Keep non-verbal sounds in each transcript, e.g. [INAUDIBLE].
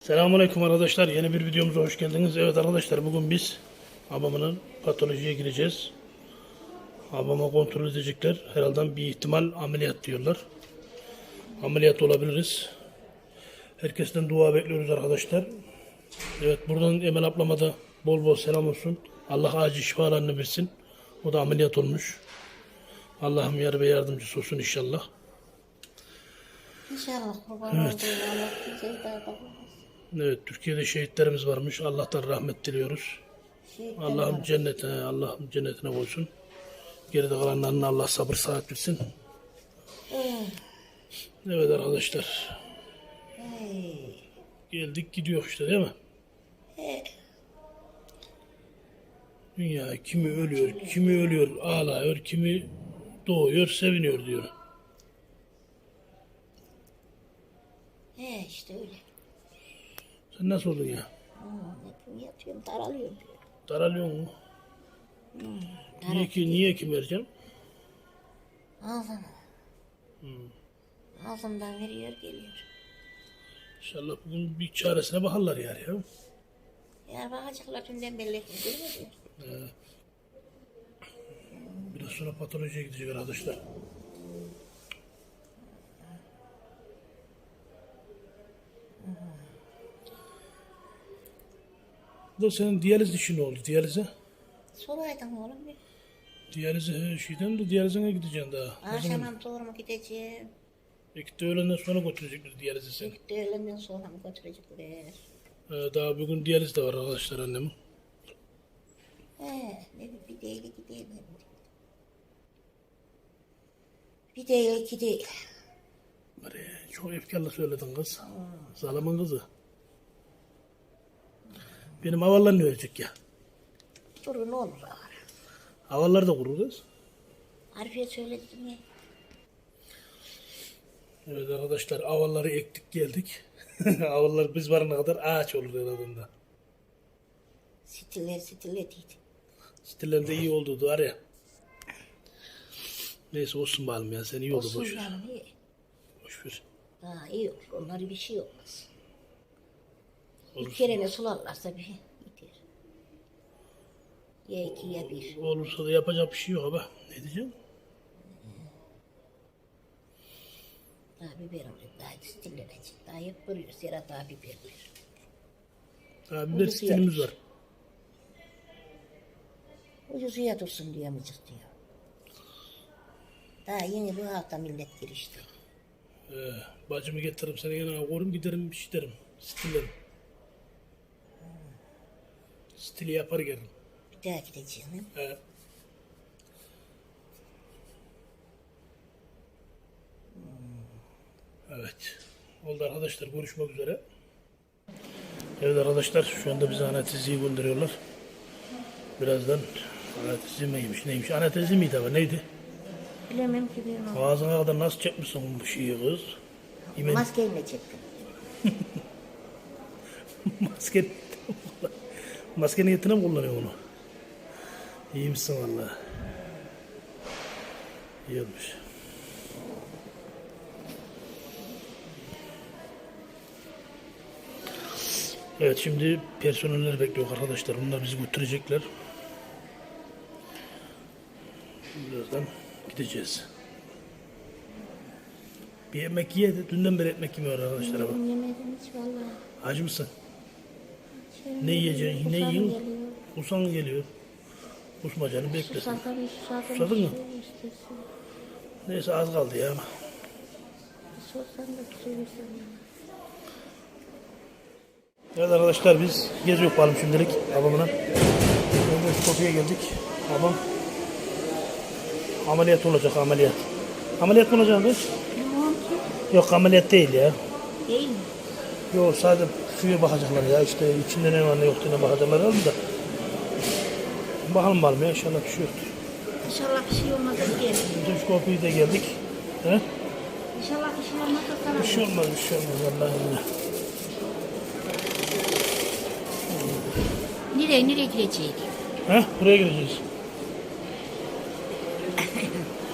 Selamünaleyküm arkadaşlar. Yeni bir videomuza hoş geldiniz. Evet arkadaşlar bugün biz babamın patolojiye gireceğiz. Babama kontrol edecekler. Herhalde bir ihtimal ameliyat diyorlar. Ameliyat olabiliriz. Herkesten dua bekliyoruz arkadaşlar. Evet buradan Emel ablama da bol bol selam olsun. Allah acil şifalarını versin. O da ameliyat olmuş. Allah'ım yar ve yardımcısı olsun inşallah. İnşallah Allah bakmaz. Evet Türkiye'de şehitlerimiz varmış. Allah'tan rahmet diliyoruz. Allah'ım var. cennete, Allah'ım cennetine koysun. Geride kalanlarına Allah sabır saat versin. Evet arkadaşlar. Geldik gidiyor işte değil mi? Dünya kimi ölüyor, kimi ölüyor, ağlıyor, kimi doğuyor, seviniyor diyor. He işte öyle. Sen nasıl oldun ya? Hmm, hep yatıyorum daralıyorum. Daralıyor mu? Niye ki, niye ki Mercan? Ağzına. Ağzımdan veriyor geliyor. İnşallah bugün bir çaresine bakarlar yani ya. Ya bakacaklar dünden belli mi diyor. Biraz sonra patolojiye gidecek arkadaşlar. Da senin diyaliz işi ne oldu? Diyalize? Soraydın oğlum bir. Diyalize şeyden de diyalizine gideceksin daha. Akşamam doğru mu gideceğim? İki de öğlenden sonra götürecekler diyalize seni. İlk de öğlenden sonra mı götürecekler? Ee, daha bugün diyaliz de var arkadaşlar annemin. He ne bir, değil iki değil. bir. Değil iki değil. Çok efkarlı söyledin kız. Zalımın kızı. Benim havallar ne ölecek ya? Durun olur ağır. Havallar da kurur kız. Arifiye söyledim ya. Evet arkadaşlar avalları ektik geldik. [LAUGHS] Avallar biz varana kadar ağaç olur herhalde. Stiller stillediydi. Stillendi iyi oldu var ya. Neyse olsun bakalım ya sen iyi oldu Olsun boş ver. canım iyi. Boş ver. İyi olur. Onlara bir şey olmaz. Olursa, kere ne sularlarsa bir gider. Ya iki ya bir. olursa da yapacak bir şey yok abi. Ne diyeceğim? Daha biber oluyor. Daha stillenecek. Daha hep vuruyor. Serhat daha biber ver. Daha biber stilimiz var. Ucuz suya dursun diyor mıcık diyor. Daha yeni bu hafta millet girişti. Ee, bacımı getiririm seni yanına korum giderim bir şey derim. Stillerim. Stili yapar gelirim. Bir daha gideceğim. Ee, Evet. Oldu arkadaşlar. Görüşmek üzere. Evet arkadaşlar şu anda bize anesteziyi gönderiyorlar. Birazdan anestezi miymiş neymiş? Anestezi miydi ama neydi? Bilemem ki onu. Ağzına kadar nasıl çekmişsin bu şeyi kız? Yemin Maskeyle çektim. [LAUGHS] maske [LAUGHS] maske niyetine mi kullanıyor onu? İyi misin valla? İyi olmuş. Evet şimdi personeller bekliyor arkadaşlar. Bunlar bizi götürecekler. Birazdan gideceğiz. Bir yemek ye de dünden beri ekmek yemiyor arkadaşlar ama. Yemedim hiç valla. Acı mısın? Ne yiyeceksin? Ne yiyin? Usan geliyor. Kusmacanı beklesin. Susadın mı? Neyse az kaldı ya. Evet arkadaşlar biz geziyor bakalım şimdilik babamla. Önce kapıya geldik. Babam ameliyat olacak ameliyat. Ameliyat mı olacak kız? Yok ameliyat değil ya. Değil mi? Yok sadece suya bakacaklar ya işte içinde ne var ne yok diye bakacaklar herhalde da. Bakalım bakalım ya inşallah bir şey yoktur. İnşallah bir şey olmaz diye. Önce şu kapıyı da geldik. He? İnşallah bir şey olmaz da sana. Bir şey olmaz bir şey olmaz Allah'ım. billahi. Nereye nereye girecek? Heh, buraya gireceğiz.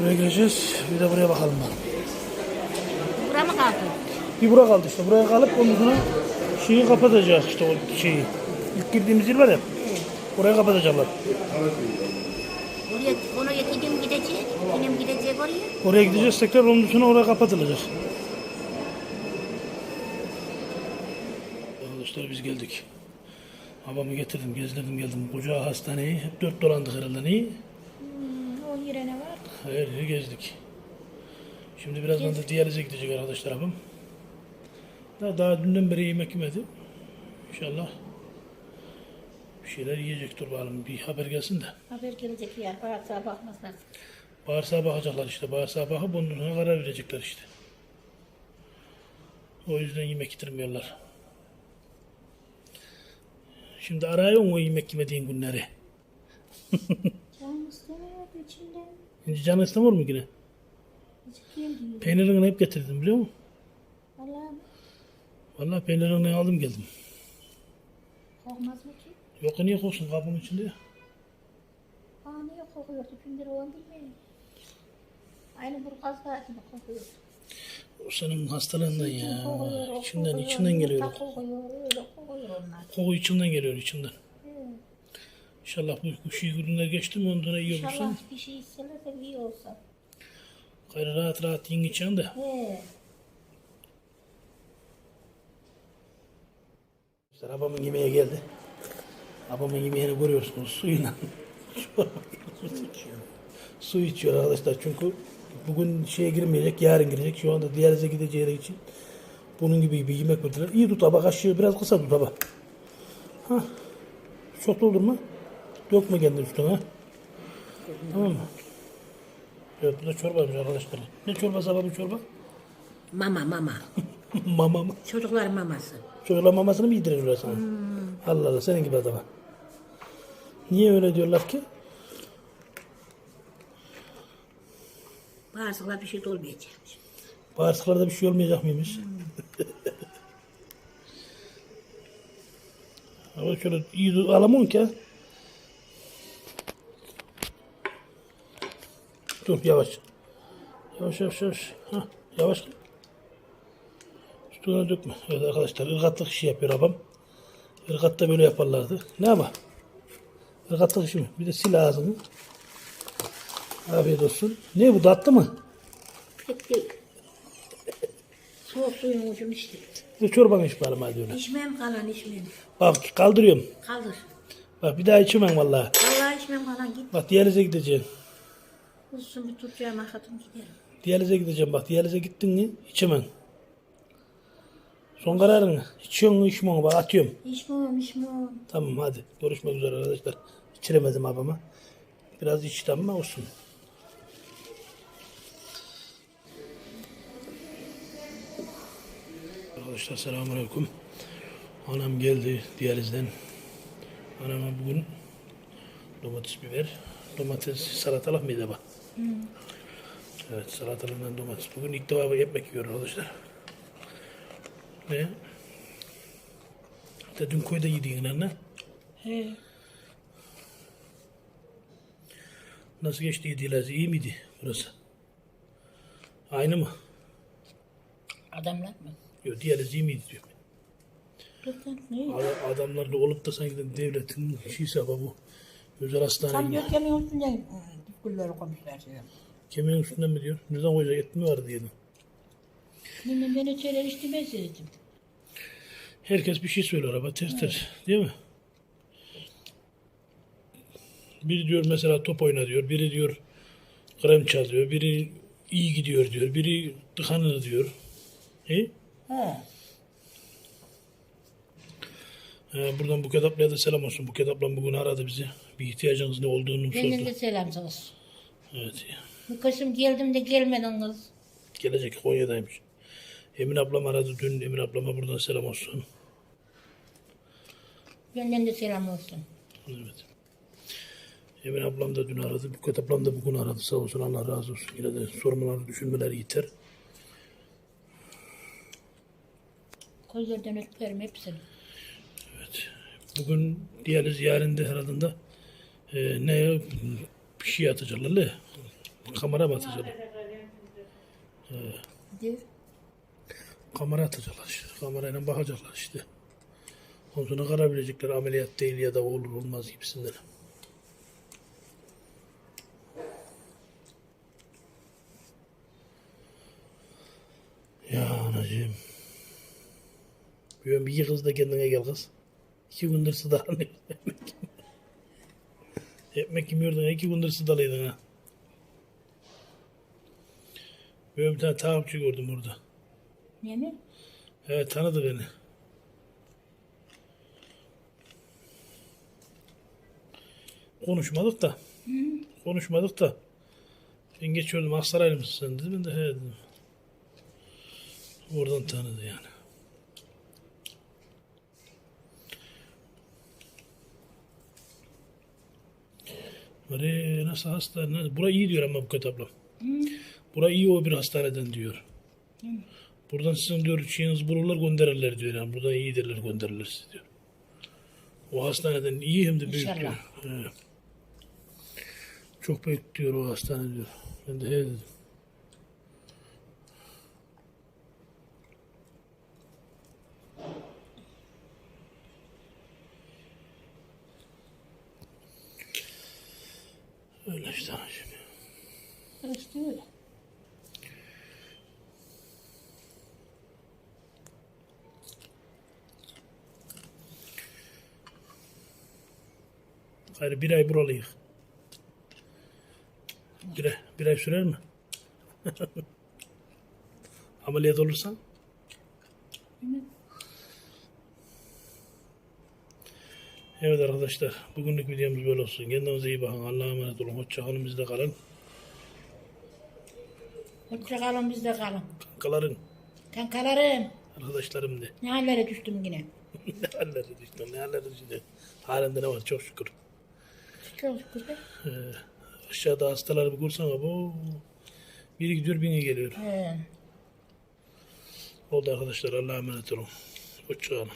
buraya gireceğiz. Bir de buraya bakalım bakalım. Bura mı kaldı? Bir bura kaldı işte. Buraya kalıp ondan sonra şeyi kapatacak işte o şeyi. İlk girdiğimiz yer var ya. Orayı kapatacaklar. Oraya, oraya kilim gidecek, gidecek oraya. Oraya gideceğiz tekrar onun üstüne oraya kapatılacak. Arkadaşlar biz geldik. Babamı getirdim, gezdirdim geldim. Koca hastaneyi hep dört dolandık herhalde. Neyi? O yere ne var? Her yeri gezdik. Şimdi birazdan da diyalize gidecek arkadaşlar abim. Daha, daha dünden beri yemek yemedi. İnşallah bir şeyler yiyecek dur bakalım. Bir haber gelsin de. Haber gelecek ya, bağırsağa bakmazlar. Bağırsağa bakacaklar işte. Bağırsağa bakıp sonra karar verecekler işte. O yüzden yemek getirmiyorlar. Şimdi mu o yemek yemediğin günleri? [LAUGHS] Canım istemiyor içinden. Şimdi canı istemiyor mu yine? Peynirini hep getirdim biliyor musun? Allah'ım Vallahi peynirini aldım geldim. korkmaz mı ki? Yok niye koksun kapının içinde? Aa niye kokuyor? Tüpündür o bilmiyorum. Aynı bu gazga gibi kokuyor. O senin hastalığından ya. Kokuyor, İçinden, kokuyor, içinden geliyor. kokuyor, öyle kokuyor onlar. Koku içinden geliyor içinden. İnşallah bu, bu şey günler geçti mi ondan iyi olursa. İnşallah bir şey isterler de iyi olsa. Gayrı rahat rahat yiyin içen de. He. İşte babamın yemeğe geldi. Babamın yemeğini görüyorsunuz suyla. [LAUGHS] Su içiyor arkadaşlar çünkü bugün şeye girmeyecek, yarın girecek. Şu anda diyalize gideceği için bunun gibi bir yemek verdiler. İyi tut ama kaşığı biraz kısa tut ama. Hah. Çok doldurma. Dökme kendin üstüne. Tamam mı? Evet bu da çorbaymış arkadaşlar. Ne çorbası abi bu çorba? Mama mama. Mama mı? Çocuklar maması. Çocuklar mamasını mı yediriyorlar sana? Allah Allah senin gibi adama. Niye öyle diyorlar ki? Bağırsaklar bir şey de olmayacakmış. Bağırsaklarda bir şey olmayacak mıymış? [LAUGHS] Ama şöyle iyi alamam ki. Dur yavaş. Yavaş yavaş yavaş. Hah, yavaş. Üstüne dökme. Evet arkadaşlar ırgatlık işi yapıyor babam. Irgatta böyle yaparlardı. Ne ama? Irgatlık işi mi? Bir de sil ağzını. Afiyet olsun. Ne bu tatlı mı? Pek değil. Soğuk suyun ucunu işte. Bir çorbanı iç bari hadi öyle. İçmem kalan içmem. Bak kaldırıyorum. Kaldır. Bak bir daha içemem vallahi. Vallahi içmem kalan git. Bak diyalize gideceğim. Uzun bir tutacağım hakikaten giderim. Diyalize gideceğim bak. Diyalize gittin mi içemem. Son kararın mı? İçiyorsun mu içmiyorsun mu? Bak atıyorum. İçmem içmem. Tamam hadi. Görüşmek üzere arkadaşlar. İçiremedim abama. Biraz ama olsun. Arkadaşlar selamünaleyküm. Anam geldi diyalizden. Anama bugün domates biber, domates salatalık mıydı bak? Evet salatalığından domates. Bugün ilk defa ekmek yiyor arkadaşlar. Ve hatta dün koyda yediğin anne. He. Nasıl geçti yediğiniz? İyi miydi burası? Aynı mı? Adamlar mı? Yok diyaliz iyi miydi diyor. Ne? Ad- Adamlarla olup da sanki de devletin şeyse ama bu özel hastane Tam gibi. göklemin üstünden gülleri koymuşlar. Kemiğin üstünden mi diyor? Nereden koyacak et mi var diyelim. Benim beni söyler istemez dedim. Herkes bir şey söylüyor ama ters ters değil mi? Biri diyor mesela top oyna diyor, biri diyor krem çal diyor, biri iyi gidiyor diyor, biri tıkanır diyor. İyi. He. Ee, buradan Buket ablaya da selam olsun. Buket ablam bugün aradı bizi. Bir ihtiyacınız ne olduğunu Benden sordu. de selam olsun. Evet. Bu kışım geldim de gelmedin kız. Gelecek Konya'daymış. Emin ablam aradı dün. Emin ablama buradan selam olsun. Benden de selam olsun. Evet. Emin ablam da dün aradı. Buket ablam da bugün aradı. Sağ olsun Allah razı olsun. Yine de sormaları, düşünmeleri yeter. Gözlerden öperim hepsini. Evet. Bugün diyaliz yarın da herhalde e, ne bir şey atacaklar. Kamera mı atacaklar? Diyor. Kamera atacaklar işte. Kamerayla bakacaklar işte. Ondan sonra ameliyat değil ya da olur olmaz gibisinden. Ya anacığım. Bir, bir kız da kendine gel kız. İki gündür sıdalanıyor. [LAUGHS] Ekmek yemiyordun iki gündür sıdalıydın ha. Böyle bir tane takipçi gördüm burada. Yeni. Evet tanıdı beni. Konuşmadık da. Konuşmadık da. Ben geçiyordum Aksaraylı mısın sen dedim. Ben de he dedim. Oradan tanıdı yani. Böyle nasıl hastane? Bura iyi diyor ama bu ablam. Bura iyi o bir hastaneden diyor. Buradan sizin diyor şeyiniz bulurlar gönderirler diyor. Yani buradan iyi derler gönderirler sizi diyor. O hastaneden iyi hem de büyük İnşallah. diyor. He. Çok büyük diyor o hastane diyor. Ben de he dedim. Öyle işte anacığım. İşte öyle. Hayır bir ay buralıyız. Bir ay, bir ay sürer mi? [LAUGHS] Ameliyat olursan? Evet arkadaşlar bugünlük videomuz böyle olsun. Kendinize iyi bakın. Allah'a emanet olun. Hoşça kalın. Bizde kalın. Hoşça kalın bizde kalın. Kankaların, Kankalarım. arkadaşlarım de. Ne hallere düştüm yine. [LAUGHS] ne halleri işte, ne halleri işte. Halimde ne var çok şükür. Şükür de. Ee, aşağıda hastaları bir kursana bu. Biri gidiyor biri geliyor. He. Oldu arkadaşlar Allah'a emanet olun. Hoşça kalın.